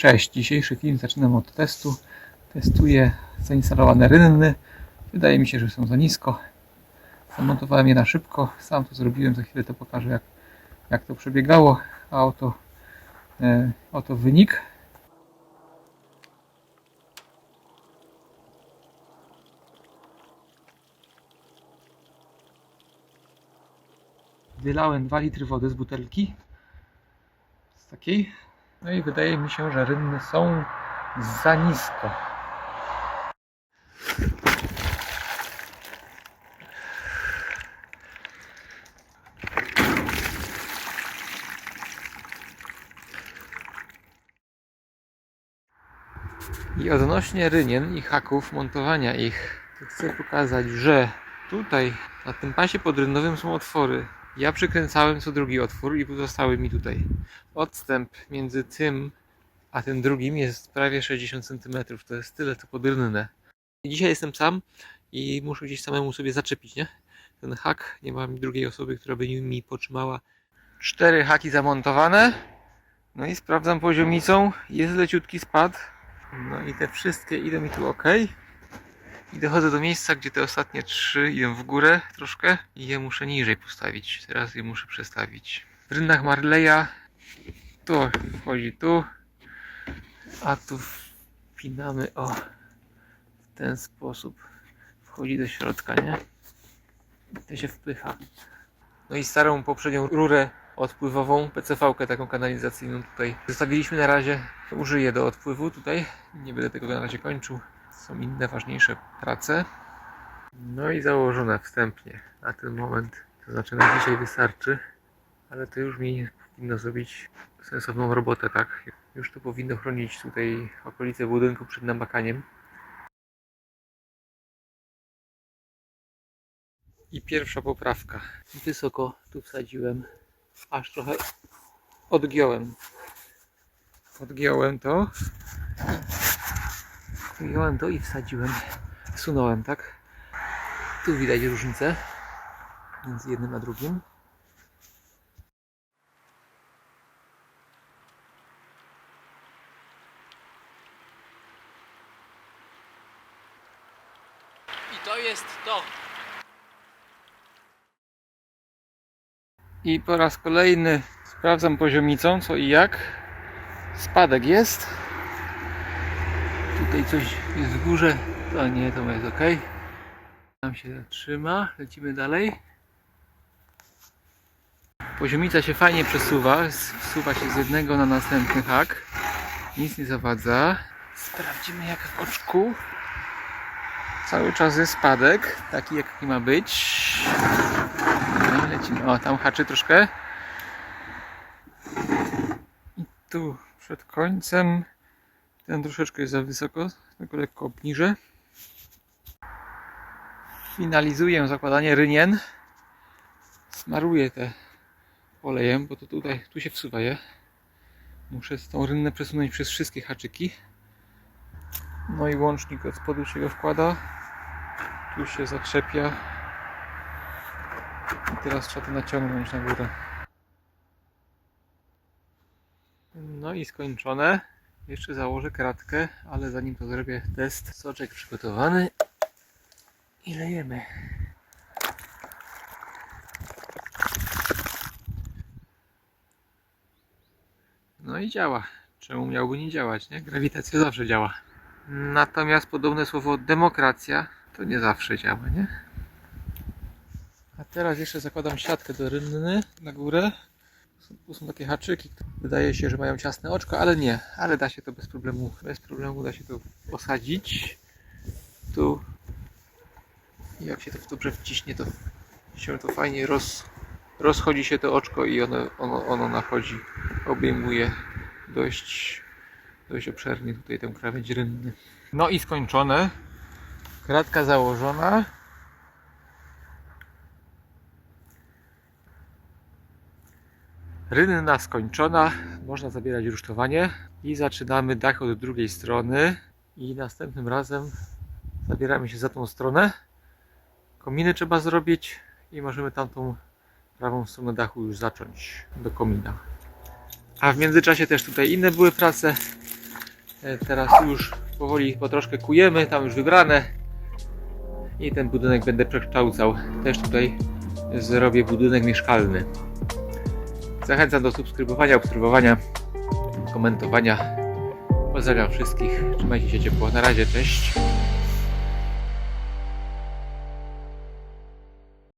Cześć, dzisiejszy film zaczynam od testu. Testuję zainstalowane rynny. Wydaje mi się, że są za nisko. Zamontowałem je na szybko. Sam to zrobiłem, za chwilę to pokażę jak, jak to przebiegało. A oto, e, oto wynik. Wylałem 2 litry wody z butelki. Z takiej. No i wydaje mi się, że rynny są za nisko. I odnośnie rynien i haków montowania ich, chcę pokazać, że tutaj na tym pasie podrynowym są otwory. Ja przykręcałem co drugi otwór i pozostały mi tutaj. Odstęp między tym a tym drugim jest prawie 60 cm. To jest tyle to podrynne. Dzisiaj jestem sam i muszę gdzieś samemu sobie zaczepić, nie? Ten hak, nie mam drugiej osoby, która by mi potrzymała. Cztery haki zamontowane. No i sprawdzam poziomicą. Jest leciutki spad. No i te wszystkie idą mi tu ok. I dochodzę do miejsca, gdzie te ostatnie trzy idą w górę troszkę i je muszę niżej postawić. Teraz je muszę przestawić. W rynnach Marleya to wchodzi tu, a tu wpinamy o w ten sposób. Wchodzi do środka, nie? I to się wpycha. No i starą poprzednią rurę odpływową, PCV-kę taką kanalizacyjną tutaj zostawiliśmy na razie. Użyję do odpływu tutaj. Nie będę tego na razie kończył. Są inne ważniejsze prace. No i założone wstępnie na ten moment. To znaczy na dzisiaj wystarczy, ale to już mi powinno zrobić sensowną robotę, tak? Już to powinno chronić tutaj okolice budynku przed namakaniem. I pierwsza poprawka. Wysoko tu wsadziłem, aż trochę odgiąłem. Odgiąłem to. Odgiąłem to i wsadziłem. Sunąłem, tak? Tu widać różnicę między jednym a drugim. I to jest to. I po raz kolejny sprawdzam poziomicą co i jak. Spadek jest. Tutaj coś jest w górze. To nie, to jest ok. Tam się trzyma. Lecimy dalej. Poziomica się fajnie przesuwa. Wsuwa się z jednego na następny hak. Nic nie zawadza. Sprawdzimy jak w oczku. Cały czas jest spadek. Taki jaki ma być. No i lecimy. O, tam haczy troszkę. I tu przed końcem ten troszeczkę jest za wysoko, tylko lekko obniżę. Finalizuję zakładanie rynien. Smaruję te olejem, bo to tutaj, tu się wsuwa je. Muszę tą rynnę przesunąć przez wszystkie haczyki. No i łącznik od spodu się go wkłada. Tu się zaczepia. I teraz trzeba to naciągnąć na górę. No i skończone. Jeszcze założę kratkę, ale zanim to zrobię test, soczek przygotowany i lejemy. No i działa. Czemu miałby nie działać, nie? Grawitacja zawsze działa. Natomiast podobne słowo demokracja to nie zawsze działa, nie? A teraz jeszcze zakładam siatkę do rynny na górę. Tu są takie haczyki, wydaje się, że mają ciasne oczko, ale nie. Ale da się to bez problemu, bez problemu da się to posadzić. Tu. Jak się to dobrze wciśnie, to się to fajnie roz, rozchodzi się to oczko i ono, ono, ono nachodzi, obejmuje dość, dość obszernie tutaj tę krawędź rynny. No i skończone. Kratka założona. Rynna skończona, można zabierać rusztowanie i zaczynamy dach od drugiej strony i następnym razem zabieramy się za tą stronę. Kominy trzeba zrobić i możemy tamtą prawą stronę dachu już zacząć do komina. A w międzyczasie też tutaj inne były prace. E, Teraz już powoli po troszkę kujemy, tam już wybrane. I ten budynek będę przekształcał. Też tutaj zrobię budynek mieszkalny. Zachęcam do subskrybowania, obserwowania, komentowania. Pozdrawiam wszystkich. Trzymajcie się ciepło. Na razie, cześć.